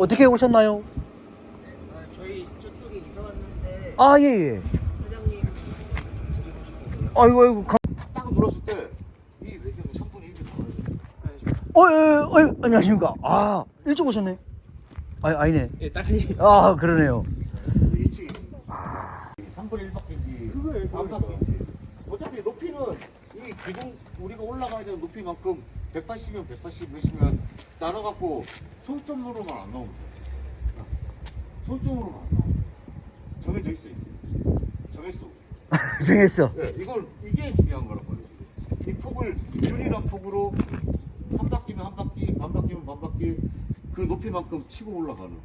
어떻게 오셨나요? 아, 저희 저쪽에 이사 왔는데 아, 예, 예. 사장님 드리고. 아이고, 아이고. 감... 딱 눌렀을 때 이 외경은 3분의 1이 나와요. 어, 예, 예, 어, 안녕하십니까. 아, 일찍 오셨네. 아, 아니네. 예, 딸이 아, 그러네요. 일찍 3분의 1바퀴인지 반 바퀴인지 어차피 높이는 이 기둥 우리가 올라가야 되는 높이만큼 180이면 180 몇이면 나눠갖고 소점으로만 안 나오면 돼. 소점으로만 안 나와. 정해져 있어. 이게. 정했어. 정했어. 네, 이걸 이게 중요한 거란 말이지. 이 폭을 균일한 폭으로 한 바퀴면 한 바퀴, 반 바퀴면 반 바퀴 그 높이만큼 치고 올라가는.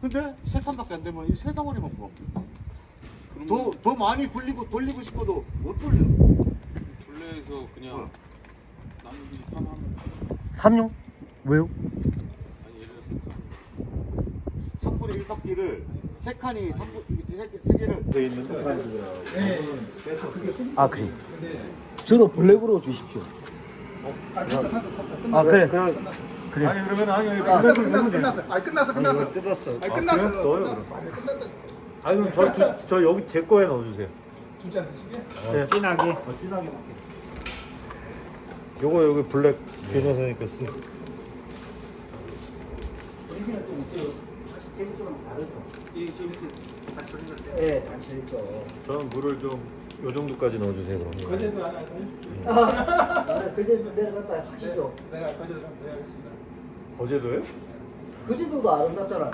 근데 세 칸밖에 안 되면 이 세 덩어리만 구하면 돼. 더, 더 많이 굴리고 돌리고 싶어도 못 돌려. 둘레에서 그냥 어. 나머지 삼하면 삼룡? 왜요? 아니 예를 들어서 3분의 1바퀴를 세 칸이 3분, 세, 개- 세 개를 아, 그래. 저도 블랙으로 주십시오. 아, 탔어, 탔어, 탔어. 아, 그래. 아니 그러면 아니 아니 아, 끝났어, 끝났어, 끝났어. 아, 끝났어, 끝났어. 뜯었어. 아, 끝났어. 그래? 넣어요, 끝났어. 아니, 끝났다. 아니 그럼 저, 저, 저 여기 제 거에 넣어주세요. 주지 않으시게? 네. 진하게. 어, 진하게 먹게. 요거 여기 블랙 올리는데. 예, 단체 있죠. 저는 물을 좀 요 정도까지 넣어주세요 그럼. 거제도 하나 더 해주십시오. 아, 그제 내려갔다 하시죠. 내가 거제도 한번 해야겠습니다. 어제도요? 그제도도 아름답잖아.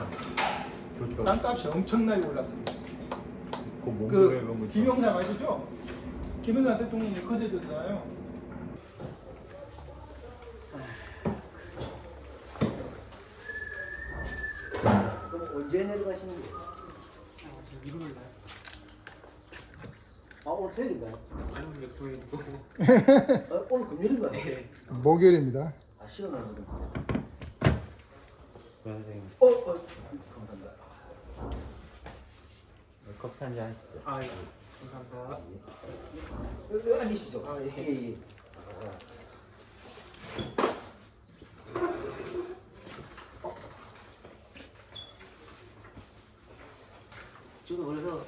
좋죠. 땅값이 엄청나게 올랐습니다. 그 몸무게 그 이런 거. 김영삼 아시죠? 김영삼 대통령이 거제도잖아요. 언제 내려가시는 거예요? 일요일 날. 아, 오늘 토요일인가요? 아니 몇 도이고. 어, 오늘 금요일인가요? 네. 목요일입니다. 아, 시원하네. 선생님 어, 어, 감사합니다. 커피 한 잔 하시죠. 아, 예. 감사합니다. 여기 앉으시죠. 아, 예. 예, 예. 저도 그래서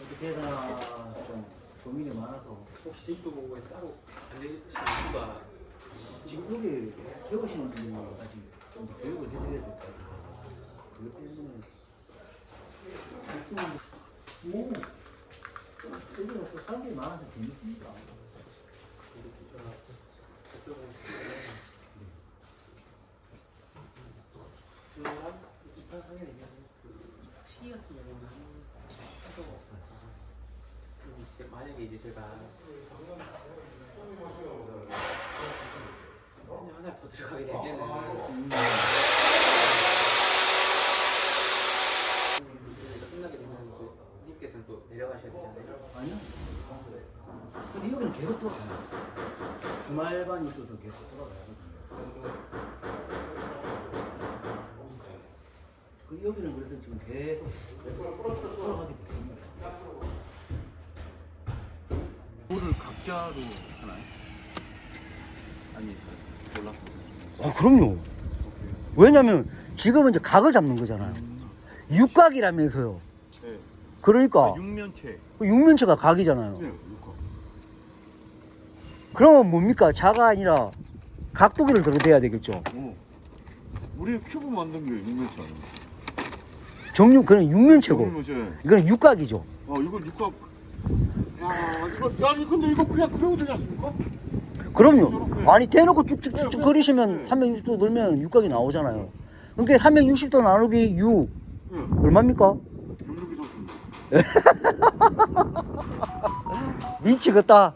어떻게 해야 되나 좀 고민이 많아서 혹시 제주도 공부에 따로 안 되시는 이유가 지금 여기 배우시는 아직 좀 교육을 해드려야 될 것 같아서 그것 때문에 오 여기는 또 사람들이 많아서 입학하게 되면 그시 기 같은 경우는 필요가 없어요. 이제 만약에 이제 제가 그냥 하나 더 들어가게 되면은 내려가셔야 되잖아요. 아니요 근데 여기는 계속 돌아가요 주말반이 있어서 계속 돌아가야 하거든요 그 여기는 그래서 지금 계속 돌아가게 됩니다 물을 각자로 하나요? 아니 몰랐어. 아 그럼요 왜냐면 지금은 이제 각을 잡는 거잖아요 육각이라면서요 네. 그러니까 육면체. 그 육면체가 각이잖아요 네, 이거. 그러면 뭡니까 자가 아니라 각도기를 들어대야 되겠죠 어. 우리 큐브 만든 게 육면체 아니야? 정육 그냥 육면체고 육면체. 이거는 육각이죠 어, 이거 육각. 야, 이거, 아니, 근데 이거 그냥 그래도 되지 않습니까? 그럼요 아니 대놓고 쭉쭉쭉쭉 그리시면 360도 넣으면 육각이 나오잖아요 그러니까 360도 나누기 6 예. 얼마입니까? 미치겠다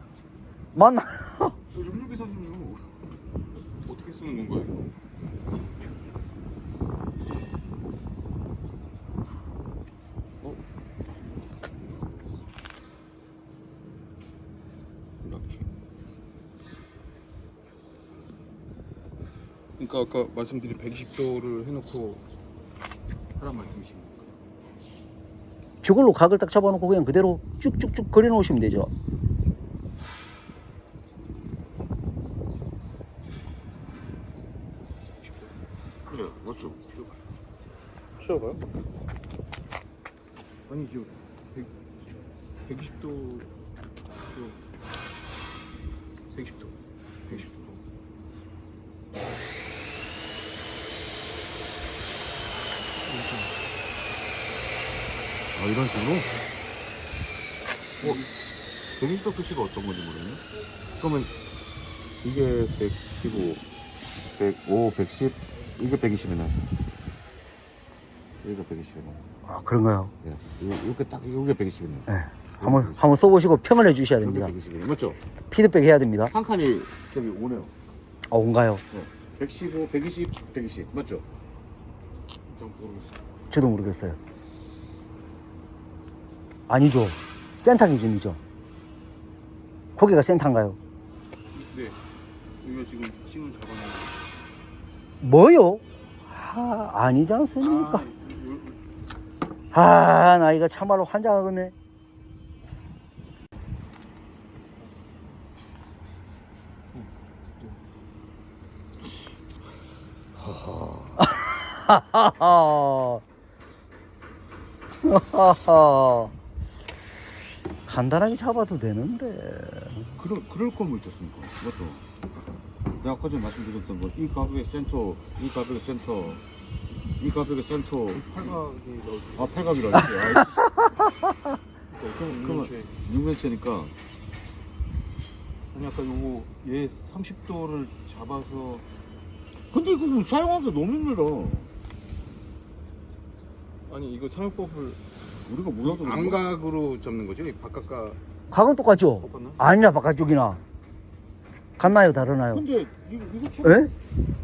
맞나? 육육이 선수는 어떻게 쓰는 건가요? 이거? 이렇게. 그러니까 아까 말씀드린 120도를 해놓고 하란 말씀이십니까? 저걸로 각을 딱 잡아놓고 그냥 그대로 쭉쭉쭉 그려 놓으시면 되죠 쉬어봐요. 아니 지금 100, 120도 110도 110도 아 이런 식으로? 어? 120도 표시가 어떤 건지 모르겠네. 그러면 이게 115, 105, 110, 이게 120이네. 여기가 120이네. 아 그런가요? 예. 요- 이렇게 딱 이게 120이네. 네. 한번 한번 써보시고 평을 해주셔야 됩니다. 120이네. 맞죠? 피드백 해야 됩니다. 한 칸이 저기 오네요. 아 온가요? 115, 120, 120 맞죠? 저도 모르겠어요. 아니죠. 센터 기준이죠. 고개가 센터인가요? 네 여기가 지금 싱을 잡아놓은 뭐요? 아, 아니지 않습니까? 아, 아, 나 이거 참말로 환장하겠네. 하하하. 간단하게 잡아도 되는데. 그럴 그럴 거면 있었습니까? 맞죠? 내가 아까 전에 말씀드렸던 뭐 이 가격의 센터, 이 가격의 센터, 이 가격의 센터. 팔각이 넣어 아 팔각이라. 그럼 그러면 그럼 6면체니까 아니 아까 요거 얘 30도를 잡아서 근데 이거 뭐 사용하기 너무 힘들어. 아니 이거 사용법을 우리가 몰라서 그런 거야? 안각으로 접는 거죠? 이 바깥과 각은 똑같죠? 똑같나? 아니나 바깥쪽이나. 같나요? 다르나요? 근데 이거 이거 참 에?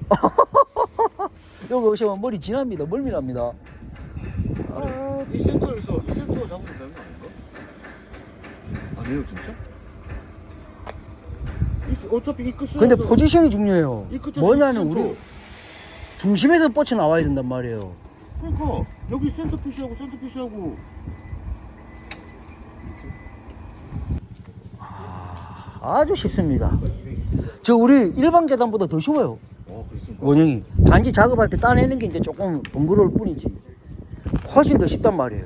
여기 오시면 머리 진합니다. 멀미납니다. 이 센터에서 이 센터 잡으면 되는 거 아닌가? 아니에요 진짜? 이 어차피 이 끝에서 근데 포지션이 중요해요. 이 끝에서 뭐냐면. 우리 중심에서 뻗쳐 나와야 된단 말이에요. 그러니까 여기 센터 표시하고 센터 표시하고 아주 쉽습니다. 저 우리 일반 계단보다 더 쉬워요. 어 그렇습니까? 원형이. 단지 작업할 때 따내는 게 이제 조금 번거로울 뿐이지. 훨씬 더 쉽단 말이에요.